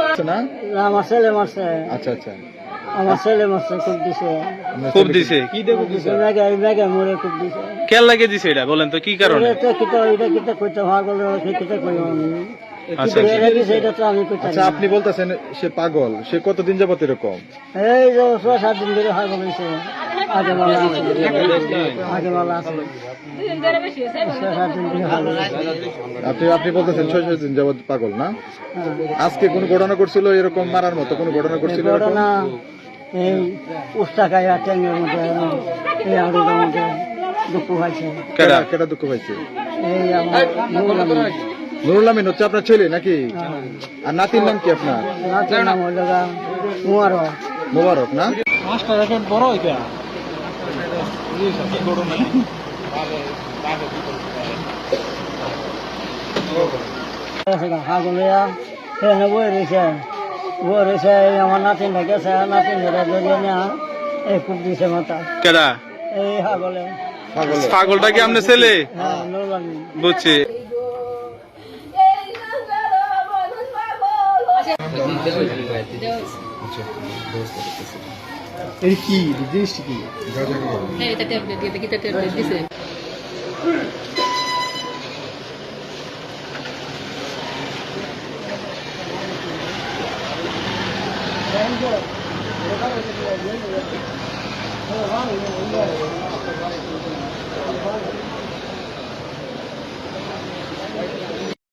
মারছে না? না আমার ছেলে মারছে। আচ্ছা আচ্ছা। আমার ছেলে মারছে খুব দিছে। খুব দিছে? কি দিছে? মেঘে মেঘে মরে খুব দিছে। কেল লাগে দিছে এটা? বলেন তো কি কারণে? এটা কইতে পাগল কই আমি? আচ্ছা দিছে এটা আমি আচ্ছা আপনি বলতেছেন সে পাগল সে কতদিন যাবত এরকম? এই যে সাত দিন ধরে হয় বলেছে আপনি আপনি বলতেছেন ছয় ছয় দিন যাবত পাগল না। আজকে কোনো ঘটনা করছিল এরকম মারার মতো? কোনো ঘটনা করছিল? ঘটনা এই উস্তাকায়া ট্যাঙ্গের মধ্যে এই আড়ুটার মধ্যে দুঃখ হয়েছে কেডা কেডা দুঃখ পাইছে? এই আমার নুরুল আমিন। হচ্ছে আপনার ছেলে নাকি? আর নাতির নাম কি আপনার? নাচের নাম গা মুয়ারো মোবারক না? হাগুলিয়া সেখানে বই রয়েছে বই রয়েছে আমার নাতিন গেছে নাতিন ধরে এই দিছে মাথা এই ছাগলটা কি আপনার ছেলে? হ্যাঁ বুঝছি। এর কি জিনিসটা কি এটা ট্যাবলেট দিয়ে দেখি ট্যাবলেট দিছে